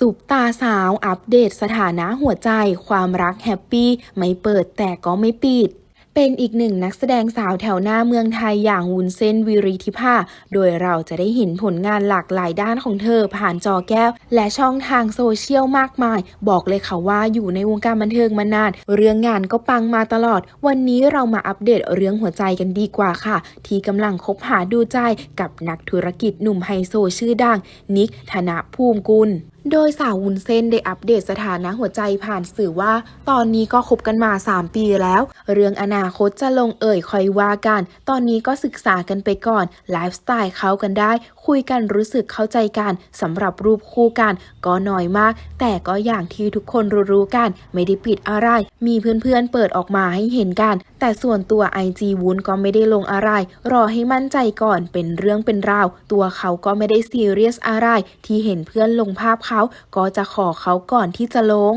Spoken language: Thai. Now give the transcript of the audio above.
สุปตาสาวอัปเดตสถานะหัวใจ ความรักแฮปปี้ ไม่เปิดแต่ก็ไม่ปิด เป็นอีกหนึ่งนักแสดงสาวแถวหน้าเมืองไทยอย่างวุ้นเส้นวิริธิภา โดยเราจะได้เห็นผลงานหลากหลายด้านของเธอผ่านจอแก้ว และช่องทางโซเชียลมากมาย บอกเลยค่ะว่าอยู่ในวงการบันเทิงมานาน เรื่องงานก็ปังมาตลอด วันนี้เรามาอัปเดตเรื่องหัวใจกันดีกว่าค่ะ ที่กำลังคบหาดูใจกับนักธุรกิจหนุ่มไฮโซชื่อดังนิกธนภูมิกุล โดยสาววุ้นเส้นได้อัปเดตสถานะหัวใจผ่านสื่อว่า ตอนนี้ก็คบกันมา 3 ปีแล้ว เรื่องอนาคตจะลงเอ่ยคอยว่ากัน ตอนนี้ก็ศึกษากันไปก่อน ไลฟ์สไตล์เขากันได้ คุยกันรู้สึกเข้าใจกันสำหรับรูปคู่กัน ก็น้อยมาก แต่ก็อย่างที่ทุกคนรู้ๆกัน ไม่ได้ปิดอะไร มีเพื่อนๆเปิดออกมาให้เห็นกัน แต่ส่วนตัว IG วุ้นก็ไม่ได้ลงอะไร รอให้มั่นใจก่อนเป็นเรื่องเป็นราวตัวเขาก็ไม่ได้ซีเรียสอะไรที่เห็นเพื่อนลงภาพเขาก็จะขอเขาก่อนที่จะลง